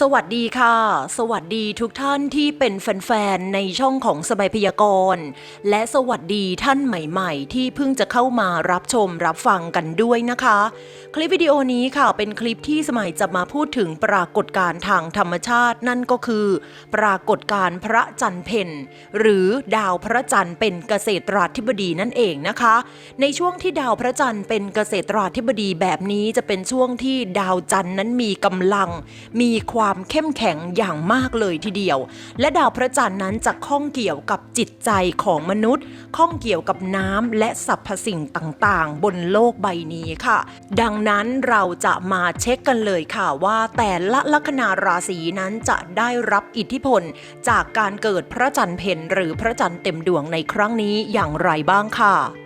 สวัสดีค่ะ สวัสดีทุกท่านที่เป็นแฟนๆ ในช่องของสบายพยากรณ์และสวัสดีท่านใหม่ๆ ที่เพิ่งจะเข้ามารับชมรับฟังกันด้วยนะคะ คลิปวิดีโอนี้ค่ะเป็นคลิปที่สมัยจะมาพูดถึงปรากฏการณ์ทางธรรมชาตินั่นก็คือ ปรากฏการณ์พระจันทร์เพ็ญหรือดาวพระจันทร์เป็นเกษตราธิบดีนั่นเองนะคะ ในช่วงที่ดาวพระจันทร์เป็นเกษตราธิบดีแบบนี้จะเป็นช่วงที่ดาวจันทร์นั้นมีกำลังมีความความเข้มแข็งอย่างมากเลยทีเดียว และดาวพระจันทร์นั้นจะข้องเกี่ยวกับจิตใจของมนุษย์ ข้องเกี่ยวกับน้ำและสรรพสิ่งต่างๆ บนโลกใบนี้ค่ะ ดังนั้นเราจะมาเช็คกันเลยค่ะว่าแต่ละลัคนาราศีนั้นจะได้รับอิทธิพล จากการเกิดพระจันทร์เพ็ญหรือพระจันทร์เต็มดวงในครั้งนี้อย่างไรบ้างค่ะ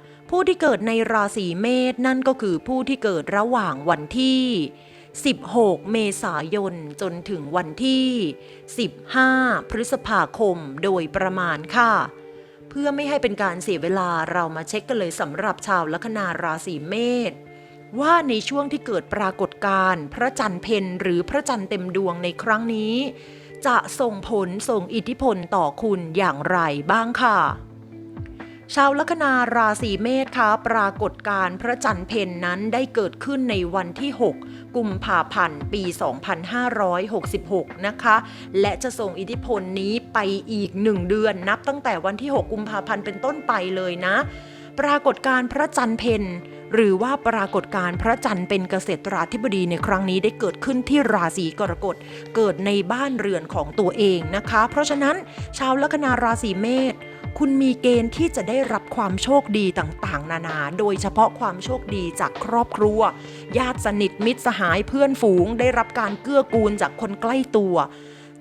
ผู้ที่เกิดในราศีเมษนั่นก็คือผู้ที่เกิดระหว่างวันที่ 16 เมษายนจนถึงวันที่ 15 พฤษภาคมโดยประมาณค่ะ เพื่อไม่ให้เป็นการเสียเวลาเรามาเช็คกันเลยสำหรับชาวลัคนาราศีเมษว่าในช่วงที่เกิดปรากฏการณ์พระจันทร์เพนหรือพระจันทร์เต็มดวงในครั้งนี้ จะส่งผลส่งอิทธิพลต่อคุณอย่างไรบ้างค่ะ ชาวลัคนาราศีเมษคะปรากฏการณ์พระจันทร์เพนนั้นได้เกิดขึ้นในวันที่ 6 กุมภาพันธ์ปี 2566 นะคะ และจะส่งอิทธิพลนี้ไปอีก 1 เดือนนับตั้งแต่วันที่ 6 กุมภาพันธ์เป็นต้นไปเลยนะ ปรากฏการณ์พระจันทร์เพนหรือว่าปรากฏการณ์พระจันทร์เป็นเกษตราธิบดีในครั้งนี้ได้เกิดขึ้นที่ราศีกรกฎเกิดในบ้านเรือนของตัวเองนะคะ เพราะฉะนั้นชาวลัคนาราศีเมษ คุณมีเกณฑ์ที่จะได้รับความโชคดีต่างๆ นานา โดยเฉพาะความโชคดีจากครอบครัว ญาติสนิทมิตรสหายเพื่อนฝูง ได้รับการเกื้อกูลจากคนใกล้ตัว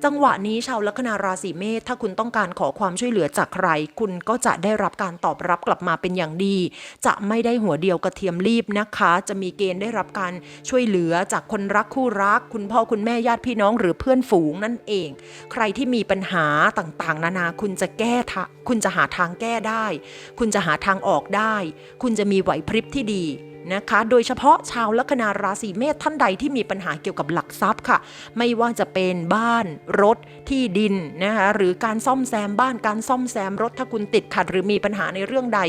จังหวะนี้ชาวลัคนาราศีเมษถ้าคุณต้องการขอความช่วยเหลือจากใคร คุณก็จะได้รับการตอบรับกลับมาเป็นอย่างดี จะไม่ได้หัวเดียวกระเทียมรีบนะคะ จะมีเกณฑ์ได้รับการช่วยเหลือจากคนรักคู่รัก คุณพ่อคุณแม่ญาติพี่น้องหรือเพื่อนฝูงนั่นเอง ใครที่มีปัญหาต่างๆ นานาคุณจะแก้ทะคุณจะหาทางแก้ได้ คุณจะหาทางออกได้ คุณจะมีไหวพริบที่ดี นะคะ โดยเฉพาะชาวลัคนาราศีเมษท่านใดที่มีปัญหาเกี่ยวกับหลักทรัพย์ค่ะ ไม่ว่าจะเป็นบ้านรถที่ดินนะคะหรือการซ่อมแซมบ้านการซ่อมแซมรถถ้าคุณติดขัด หรือมีปัญหาในเรื่องใด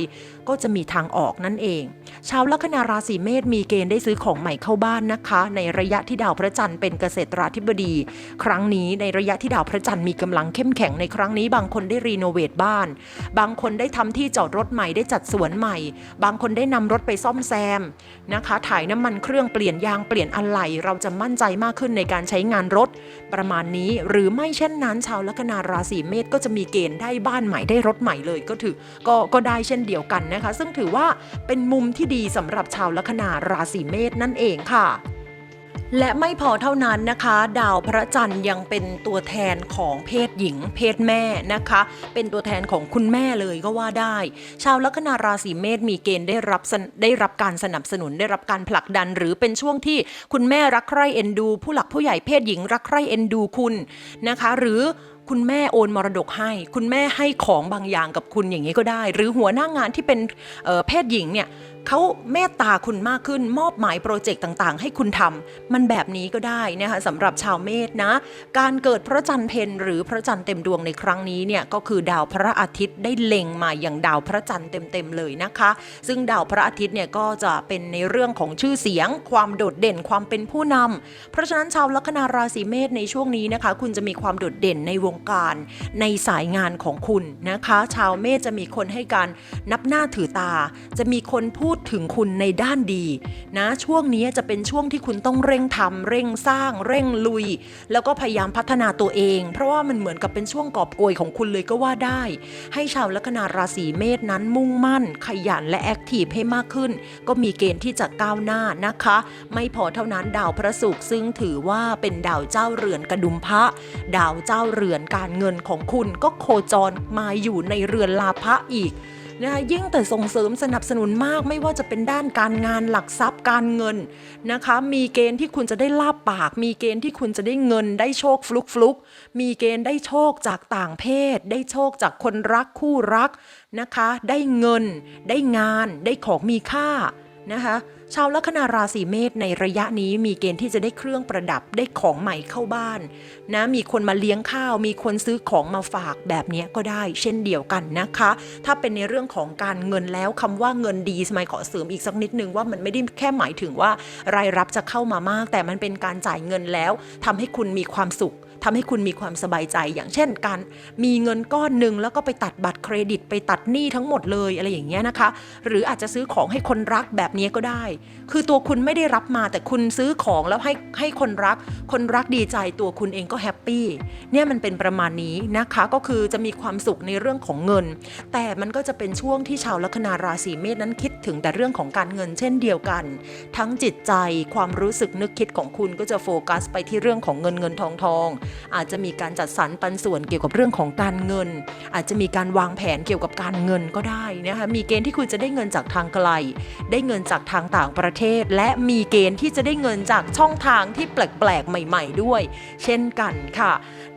ก็จะมีทางออกนั่นเอง ชาวลัคนาราศีเมษมีเกณฑ์ได้ซื้อของใหม่เข้าบ้านนะคะ ในระยะที่ดาวพระจันทร์เป็นเกษตราธิบดี ครั้งนี้ในระยะที่ดาวพระจันทร์มีกำลังเข้มแข็งในครั้งนี้ บางคนได้รีโนเวทบ้าน บางคนได้ทำที่จอดรถใหม่ได้จัดสวนใหม่ บางคนได้นำรถไปซ่อมแซมนะคะ ถ่ายน้ำมันเครื่องเปลี่ยนยางเปลี่ยนอะไหล่เราจะมั่นใจมากขึ้นในการใช้งานรถ ประมาณนี้หรือไม่เช่นนั้น ชาวลัคนาราศีเมษก็จะมีเกณฑ์ได้บ้านใหม่ได้รถใหม่เลยก็ถือก็ก็ได้เช่นเดียวกันนะคะ ซึ่งถือว่าเป็นมุมที่ดีสำหรับชาวลัคนาราศีเมษนั่นเองค่ะ และไม่พอเท่านั้นนะคะ ดาวพระจันทร์ยังเป็นตัวแทนของเพศหญิง เพศแม่นะคะ เป็นตัวแทนของคุณแม่เลยก็ว่าได้ ชาวลัคนาราศีเมษมีเกณฑ์ได้รับได้รับการสนับสนุนได้รับการผลักดัน หรือเป็นช่วงที่คุณแม่รักใคร่เอ็นดู ผู้หลักผู้ใหญ่เพศหญิง รักใคร่เอ็นดูคุณนะคะ หรือคุณแม่โอนมรดกให้ คุณแม่ให้ของบางอย่างกับคุณอย่างนี้ก็ได้ หรือหัวหน้างานที่เป็นเเพศหญิงเนี่ย เขาเมตตาคุณมากขึ้น มอบหมายโปรเจกต์ต่างๆ ให้คุณทำมันแบบนี้ก็ได้นะคะสำหรับชาวเมษนะ การเกิดพระจันทร์เพนหรือพระจันทร์เต็มดวงในครั้งนี้เนี่ยก็คือดาวพระอาทิตย์ได้เล็งมาอย่างดาวพระจันทร์เต็มๆเลยนะคะ ซึ่งดาวพระอาทิตย์เนี่ยก็จะเป็นในเรื่องของชื่อเสียง ความโดดเด่นความเป็นผู้นำเพราะฉะนั้นชาวลัคนาราศีเมษในช่วงนี้นะคะ คุณจะมีความโดดเด่นในวงการ ในสายงานของคุณนะคะ ชาวเมษจะมีคนให้การนับหน้าถือตา จะมีคนพูดดถึงคุณในด้านดีนะช่วงนี้จะเป็นช่วงที่คุณต้องเร่งทำเร่งสร้าง เร่งลุย แล้วก็พยายามพัฒนาตัวเอง เพราะว่ามันเหมือนกับเป็นช่วงกอบโกยของคุณเลยก็ว่าได้ ให้ชาวลัคนาราศีเมษนั้นมุ่งมั่น ขยันและแอคทีฟให้มากขึ้น ก็มีเกณฑ์ที่จะก้าวหน้านะคะ ไม่พอเท่านั้นดาวพระศุกร์ซึ่งถือว่าเป็นดาวเจ้าเรือนกระดุมพระดาวเจ้าเรือนการเงินของคุณก็โคจรมาอยู่ในเรือนลาภะอีก นะคะยิ่งแต่ส่งเสริมสนับสนุนมากไม่ว่าจะเป็นด้านการงานหลักทรัพย์การเงินนะคะ มีเกณฑ์ที่คุณจะได้ลาบปาก มีเกณฑ์ที่คุณจะได้เงิน ได้โชคฟลุกฟลุกมีเกณฑ์ได้โชคจากต่างเพศ ได้โชคจากคนรักคู่รักนะคะ ได้เงิน ได้งาน ได้ของมีค่านะคะ ชาวลัคนาราศีเมษในระยะนี้มีเกณฑ์ที่จะได้เครื่องประดับได้ของใหม่เข้าบ้านนะมีคนมาเลี้ยงข้าว มีคนซื้อของมาฝากแบบนี้ก็ได้ เช่นเดียวกันนะคะ ถ้าเป็นในเรื่องของการเงินแล้วคำว่าเงินดีสมัยขอเสริมอีกสักนิดนึงว่ามันไม่ได้แค่หมายถึงว่ารายรับจะเข้ามามาก แต่มันเป็นการจ่ายเงินแล้วทำให้คุณมีความสุข ทำให้คุณมีความสบายใจ อย่างเช่น การมีเงินก้อนหนึ่งแล้วก็ไปตัดบัตรเครดิต ไปตัดหนี้ทั้งหมดเลยอะไรอย่างเงี้ยนะคะ หรืออาจจะซื้อของให้คนรักแบบนี้ก็ได้ คือตัวคุณไม่ได้รับมาแต่คุณซื้อของแล้วให้ให้คนรัก คนรักดีใจตัวคุณเองก็แฮปปี้เนี่ยมันเป็นประมาณนี้นะคะก็คือจะมีความสุขในเรื่องของเงิน แต่มันก็จะเป็นช่วงที่ชาวลัคนาราศีเมษนั้นคิดถึงแต่เรื่องของการเงินเช่นเดียวกัน ทั้งจิตใจความรู้สึกนึกคิดของคุณก็จะโฟกัสไปที่เรื่องของเงินเงินทองทองอาจจะมีการจัดสรรปันส่วนเกี่ยวกับเรื่องของการเงิน อาจจะมีการวางแผนเกี่ยวกับการเงินก็ได้นะคะมีเกณฑ์ที่คุณจะได้เงินจากทางไกล ได้เงินจากทางต่างประเทศ และมีเกณฑ์ที่จะได้เงินจากช่องทางที่แปลกๆใหม่ ๆ ด้วย เช่นกันค่ะ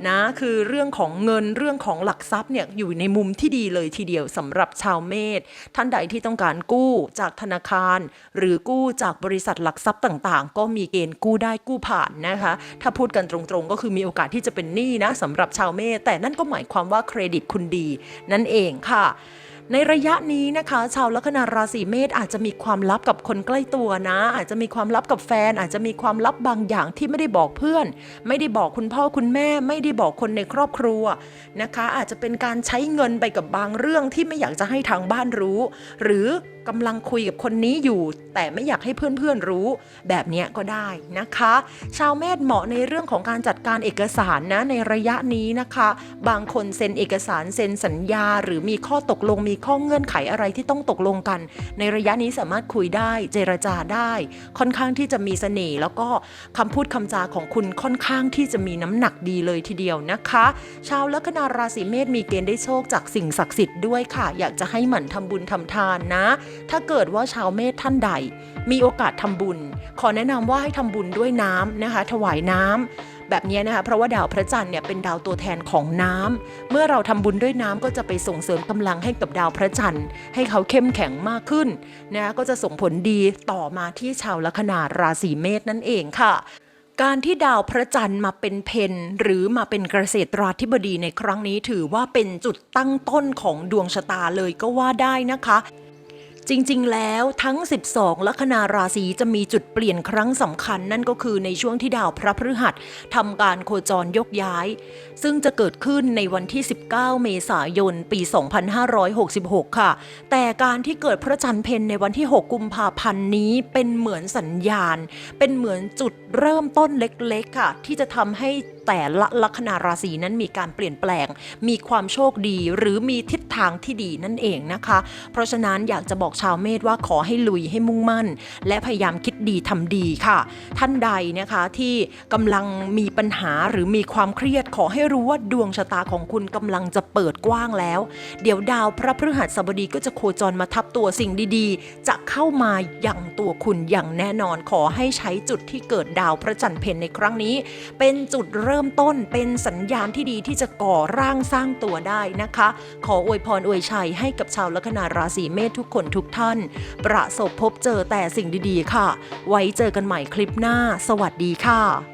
นะคือเรื่องของเงินเรื่องของหลักทรัพย์เนี่ยอยู่ในมุมที่ดีเลยทีเดียวสำหรับชาวเมษท่านใดที่ต้องการกู้จากธนาคาร หรือกู้จากบริษัทหลักทรัพย์ต่างๆ ก็มีเกณฑ์กู้ได้กู้ผ่านนะคะ ถ้าพูดกันตรงๆ ก็คือมีโอกาสที่จะเป็นหนี้นะสำหรับชาวเมษแต่นั่นก็หมายความว่าเครดิตคุณดี นั่นเองค่ะในระยะนี้นะคะ ชาวลัคนาราศีเมษอาจจะมีความลับกับคนใกล้ตัวนะ อาจจะมีความลับกับแฟน อาจจะมีความลับบางอย่างที่ไม่ได้บอกเพื่อน ไม่ได้บอกคุณพ่อคุณแม่ ไม่ได้บอกคนในครอบครัวนะคะ อาจจะเป็นการใช้เงินไปกับบางเรื่องที่ไม่อยากจะให้ทางบ้านรู้ หรือ กำลังคุยกับคนนี้อยู่ แต่ไม่อยากให้เพื่อนๆรู้ แบบนี้ก็ได้นะคะ ชาวเมษเหมาะในเรื่องของการจัดการเอกสารนะในระยะนี้นะคะ บางคนเซ็นเอกสารเซ็นสัญญา หรือมีข้อตกลงมีข้อเงื่อนไขอะไรที่ต้องตกลงกัน ในระยะนี้สามารถคุยได้เจรจาได้ ค่อนข้างที่จะมีเสน่ห์แล้วก็คำพูดคำจาของคุณค่อนข้างที่จะมีน้ำหนักดีเลยทีเดียวนะคะ ชาวลัคนาราศีเมษมีเกณฑ์ได้โชคจากสิ่งศักดิ์สิทธิ์ด้วยค่ะ อยากจะให้หมั่นทำบุญทำทานนะถ้าเกิดว่าชาวเมษท่านใด มีโอกาสทำบุญ ขอแนะนำว่าให้ทำบุญด้วยน้ำนะคะ ถวายน้ำแบบนี้นะคะเพราะว่าดาวพระจันทร์เนี่ยเป็นดาวตัวแทนของน้ำเมื่อเราทำบุญด้วยน้ำก็จะไปส่งเสริมกำลังให้กับดาวพระจันทร์ให้เขาเข้มแข็งมากขึ้นนะก็จะส่งผลดีต่อมาที่ชาวลัคนาราศีเมษนั่นเองค่ะการที่ดาวพระจันทร์มาเป็นเพนหรือมาเป็นเกษตราธิบดีในครั้งนี้ถือว่าเป็นจุดตั้งต้นของดวงชะตาเลยก็ว่าได้นะคะ จริงๆ แล้วทั้ง 12 ลัคนาราศีจะมีจุดเปลี่ยนครั้งสำคัญ นั่นก็คือในช่วงที่ดาวพระพฤหัสทำการโคจรยกย้าย ซึ่งจะเกิดขึ้นในวันที่ 19 เมษายน ปี 2566 ค่ะ แต่การที่เกิดพระจันทร์เพนในวันที่ 6 กุมภาพันธ์นี้เป็นเหมือนสัญญาณ เป็นเหมือนจุดเริ่มต้นเล็กๆ ค่ะ ที่จะทำให้แต่ละลัคนาราศีนั้นมีการเปลี่ยนแปลง มีความโชคดีหรือมีทิศทางที่ดีนั่นเองนะคะ เพราะฉะนั้นอยากจะบอกชาวเมษว่าขอให้ลุยให้มุ่งมั่น และพยายามคิดดีทำดีค่ะ ท่านใดนะคะที่กำลังมีปัญหาหรือมีความเครียดขอให้รู้ว่าดวงชะตาของคุณกำลังจะเปิดกว้างแล้ว เดี๋ยวดาวพระพฤหัสบดีก็จะโคจรมาทับตัวสิ่งดีๆ จะเข้ามาอย่างตัวคุณอย่างแน่นอนขอให้ใช้จุดที่เกิดดาวพระจันทร์เพนในครั้งนี้ เป็นจุดเริ่มต้นเป็นสัญญาณที่ดีที่จะก่อร่างสร้างตัวได้นะคะ ขออวยพรอวยชัยให้กับชาวลัคนาราศีเมษทุกคนทุกท่าน ประสบพบเจอแต่สิ่งดีๆ ค่ะ ไว้เจอกันใหม่คลิปหน้า สวัสดีค่ะ